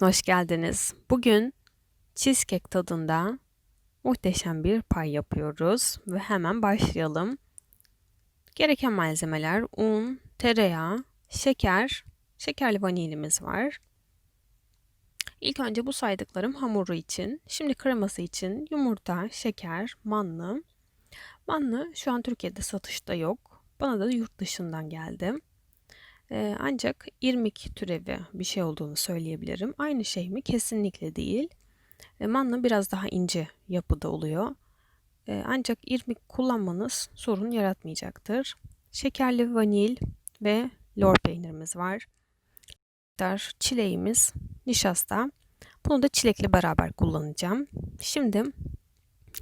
olsun, hoş geldiniz. Bugün cheesecake tadında muhteşem bir pay yapıyoruz ve hemen başlayalım. Gereken malzemeler un, tereyağı, şeker, şekerli vanilimiz var. İlk önce bu saydıklarım hamuru için, şimdi kreması için yumurta, şeker, manlı. Manlı şu an Türkiye'de satışta yok. Bana da yurt dışından geldi. Ancak irmik türevi bir şey olduğunu söyleyebilirim. Aynı şey mi? Kesinlikle değil. E, manna biraz daha ince yapıda oluyor. Ancak irmik kullanmanız sorun yaratmayacaktır. Şekerli vanil ve lor peynirimiz var. Çileğimiz, nişasta. Bunu da çilekle beraber kullanacağım. Şimdi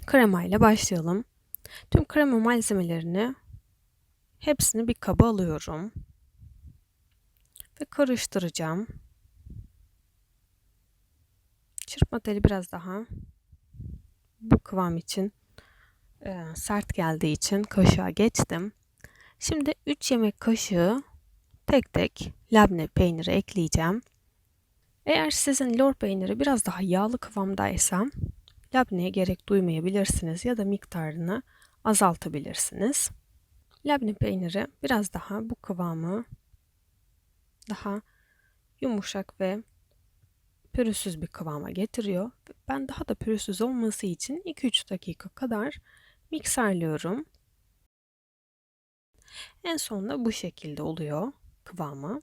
krema ile başlayalım. Tüm krema malzemelerini hepsini bir kaba alıyorum ve karıştıracağım. Çırpma teli biraz daha bu kıvam için e, sert geldiği için kaşığa geçtim. Şimdi 3 yemek kaşığı tek tek labne peyniri ekleyeceğim. Eğer sizin lor peyniri biraz daha yağlı kıvamdaysa labneye gerek duymayabilirsiniz ya da miktarını azaltabilirsiniz. Labne peyniri biraz daha bu kıvamı daha yumuşak ve pürüzsüz bir kıvama getiriyor. Ben daha da pürüzsüz olması için 2-3 dakika kadar mikserliyorum. En sonunda bu şekilde oluyor kıvamı.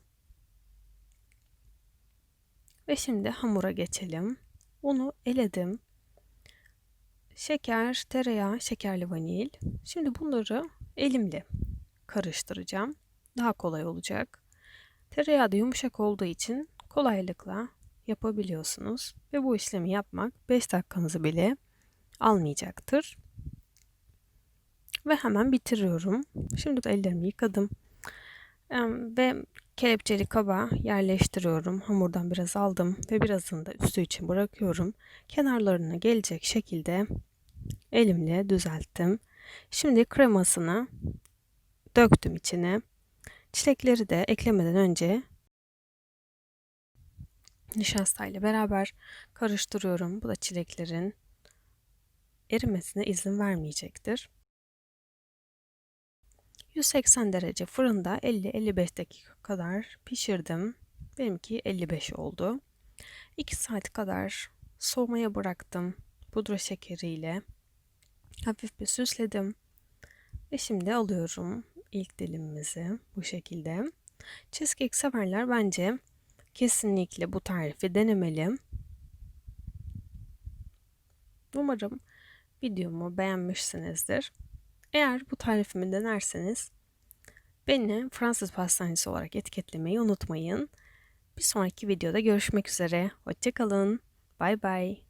Ve şimdi hamura geçelim. Unu eledim. Şeker, tereyağı, şekerli vanil. Şimdi bunları elimle karıştıracağım. Daha kolay olacak. Tereyağı da yumuşak olduğu için kolaylıkla yapabiliyorsunuz ve bu işlemi yapmak 5 dakikanızı bile almayacaktır. Ve hemen bitiriyorum. Şimdi de ellerimi yıkadım. Ve kelepçeli kaba yerleştiriyorum. Hamurdan biraz aldım ve birazını da üstü için bırakıyorum. Kenarlarına gelecek şekilde elimle düzelttim. Şimdi kremasını döktüm içine. Çilekleri de eklemeden önce nişasta ile beraber karıştırıyorum. Bu da çileklerin erimesine izin vermeyecektir. 180 derece fırında 50-55 dakika kadar pişirdim. Benimki 55 oldu. 2 saat kadar soğumaya bıraktım. Pudra şekeriyle hafif bir süsledim. Ve şimdi alıyorum ilk dilimimizi bu şekilde. Cheesecake severler bence kesinlikle bu tarifi denemeli. Umarım videomu beğenmişsinizdir. Eğer bu tarifimi denerseniz beni Fransız pastanesi olarak etiketlemeyi unutmayın. Bir sonraki videoda görüşmek üzere. Hoşçakalın. Bay bay.